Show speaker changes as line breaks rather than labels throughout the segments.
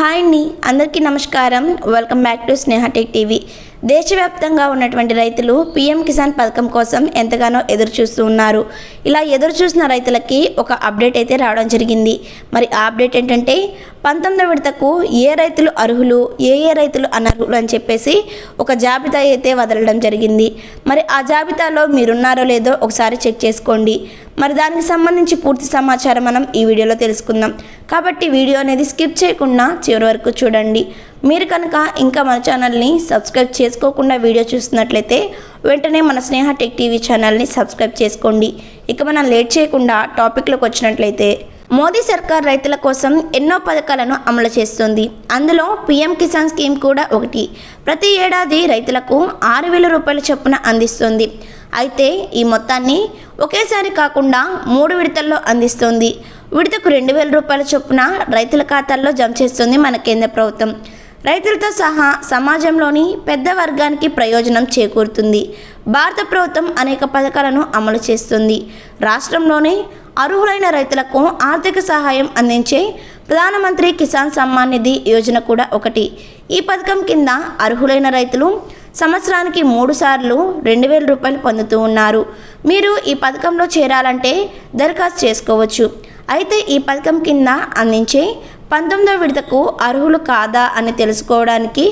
Hi అండి అందరికీ నమస్కారం. Welcome back to Sneha Tech TV. దేశవ్యాప్తంగా ఉన్నటువంటి రైతులు పీఎం కిసాన్ పథకం కోసం ఎంతగానో ఎదురు చూస్తూ ఉన్నారు. ఇలా ఎదురు చూసిన రైతులకి ఒక అప్డేట్ అయితే రావడం జరిగింది. మరి ఆ అప్డేట్ ఏంటంటే పంతొమ్మిదో విడతకు ఏ రైతులు అర్హులు ఏ ఏ రైతులు అనర్హులు అని చెప్పేసి ఒక జాబితా అయితే వదలడం జరిగింది. మరి ఆ జాబితాలో మీరున్నారో లేదో ఒకసారి చెక్ చేసుకోండి. మరి దానికి సంబంధించి పూర్తి సమాచారం మనం ఈ వీడియోలో తెలుసుకుందాం. కాబట్టి వీడియో అనేది స్కిప్ చేయకుండా చివరి వరకు చూడండి. మీరు కనుక ఇంకా మన ఛానల్ని సబ్స్క్రైబ్ చేసుకోకుండా వీడియో చూస్తున్నట్లయితే వెంటనే మన స్నేహ టెక్ టీవీ ఛానల్ని సబ్స్క్రైబ్ చేసుకోండి. ఇక మనం లేట్ చేయకుండా టాపిక్లోకి వచ్చినట్లయితే మోదీ సర్కార్ రైతుల కోసం ఎన్నో పథకాలను అమలు చేస్తుంది. అందులో పీఎం కిసాన్ స్కీమ్ కూడా ఒకటి. ప్రతి ఏడాది రైతులకు ఆరు వేల రూపాయల చొప్పున అందిస్తుంది. అయితే ఈ మొత్తాన్ని ఒకేసారి కాకుండా మూడు విడతల్లో అందిస్తుంది. విడతకు రెండు వేల రూపాయల చొప్పున రైతుల ఖాతాల్లో జమ చేస్తుంది మన కేంద్ర ప్రభుత్వం. రైతులతో సహా సమాజంలోని పెద్ద వర్గానికి ప్రయోజనం చేకూరుతుంది. భారత ప్రభుత్వం అనేక పథకాలను అమలు చేస్తుంది. రాష్ట్రంలోనే అర్హులైన రైతులకు ఆర్థిక సహాయం అందించే ప్రధానమంత్రి కిసాన్ సమ్మాన్ నిధి యోజన కూడా ఒకటి. ఈ పథకం కింద అర్హులైన రైతులు సంవత్సరానికి మూడు సార్లు రెండు వేల రూపాయలు పొందుతూ ఉన్నారు. మీరు ఈ పథకంలో చేరాలంటే దరఖాస్తు చేసుకోవచ్చు. అయితే ఈ పథకం కింద అందించే పంతొమ్మిదో విడతకు అర్హులు కాదా అని తెలుసుకోవడానికి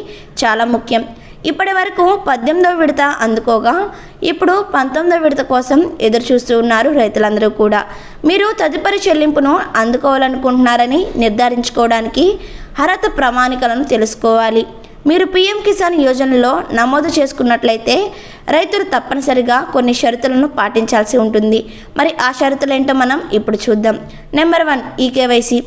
చాలా ముఖ్యం. ఇప్పటి వరకు పద్దెనిమిదవ విడత అందుకోగా ఇప్పుడు పంతొమ్మిదవ విడత కోసం ఎదురు చూస్తూ ఉన్నారు రైతులందరూ కూడా. మీరు తదుపరి చెల్లింపును అందుకోవాలనుకుంటున్నారని నిర్ధారించుకోవడానికి అర్హత ప్రమాణికలను తెలుసుకోవాలి. మీరు పీఎం కిసాన్ యోజనలో నమోదు చేసుకున్నట్లయితే రైతులు తప్పనిసరిగా కొన్ని షరతులను పాటించాల్సి ఉంటుంది. మరి ఆ షరతులు ఏంటో మనం ఇప్పుడు చూద్దాం. నెంబర్ వన్ ఈకేవైసీ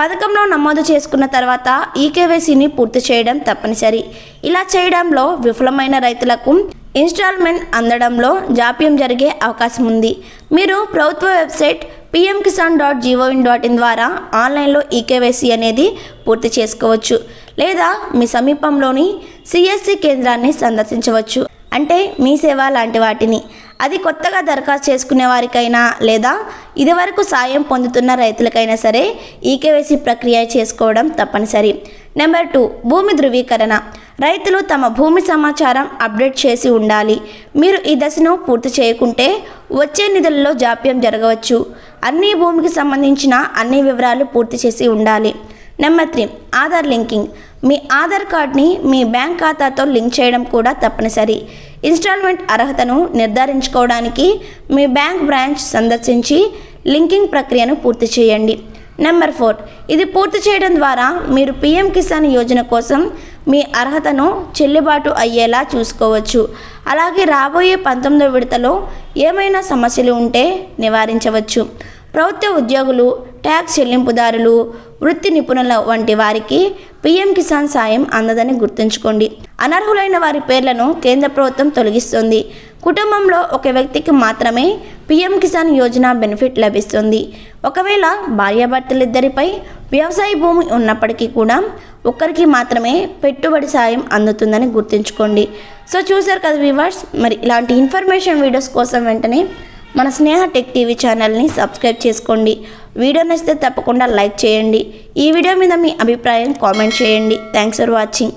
పథకంలో నమోదు చేసుకున్న తర్వాత ఈకేవైసీని పూర్తి చేయడం తప్పనిసరి. ఇలా చేయడంలో విఫలమైన రైతులకు ఇన్స్టాల్మెంట్ అందడంలో జాప్యం జరిగే అవకాశం ఉంది. మీరు ప్రభుత్వ website PM Kisan dot G O V dot in ద్వారా ఆన్లైన్లో ఈకేవైసీ అనేది పూర్తి చేసుకోవచ్చు లేదా మీ సమీపంలోని సిఎస్సి కేంద్రాన్ని సందర్శించవచ్చు. అంటే మీ సేవ లాంటి వాటిని. అది కొత్తగా దరఖాస్తు చేసుకునే వారికైనా లేదా ఇదివరకు సాయం పొందుతున్న రైతులకైనా సరే ఈకేవైసీ ప్రక్రియ చేసుకోవడం తప్పనిసరి. నెంబర్ టూ భూమి ధృవీకరణ. రైతులు తమ భూమి సమాచారం అప్డేట్ చేసి ఉండాలి. మీరు ఈ దశను పూర్తి చేయకుంటే వచ్చే నిధులలో జాప్యం జరగవచ్చు. అన్ని భూమికి సంబంధించిన అన్ని వివరాలు పూర్తి చేసి ఉండాలి. Number three Aadhaar linking. మీ ఆధార్ కార్డ్ని మీ బ్యాంక్ ఖాతాతో లింక్ చేయడం కూడా తప్పనిసరి. ఇన్స్టాల్మెంట్ అర్హతను నిర్ధారించుకోవడానికి మీ బ్యాంక్ బ్రాంచ్ సందర్శించి లింకింగ్ ప్రక్రియను పూర్తి చేయండి. నెంబర్ ఫోర్ ఇది పూర్తి చేయడం ద్వారా మీరు పీఎం కిసాన్ యోజన కోసం మీ అర్హతను చెల్లుబాటు అయ్యేలా చూసుకోవచ్చు. అలాగే రాబోయే పంతొమ్మిదో విడతలో ఏమైనా సమస్యలు ఉంటే నివారించవచ్చు. ప్రభుత్వ ఉద్యోగులు ట్యాక్స్ చెల్లింపుదారులు వృత్తి నిపుణుల వంటి వారికి పీఎం కిసాన్ సాయం అందదని గుర్తుంచుకోండి. అనర్హులైన వారి పేర్లను కేంద్ర ప్రభుత్వం తొలగిస్తుంది. కుటుంబంలో ఒక వ్యక్తికి మాత్రమే పీఎం కిసాన్ యోజన బెనిఫిట్ లభిస్తుంది. ఒకవేళ భార్యాభర్తలిద్దరిపై వ్యవసాయ భూమి ఉన్నప్పటికీ కూడా ఒక్కరికి మాత్రమే పెట్టుబడి సాయం అందుతుందని గుర్తుంచుకోండి. సో చూసారు కదా వివర్స్ మరి ఇలాంటి ఇన్ఫర్మేషన్ వీడియోస్ కోసం వెంటనే మన స్నేహ టెక్ టీవీ ఛానల్ని సబ్స్క్రైబ్ చేసుకోండి. వీడియో నచ్చితే తప్పకుండా లైక్ చేయండి. ఈ వీడియో మీద మీ అభిప్రాయం కామెంట్ చేయండి. Thanks for watching.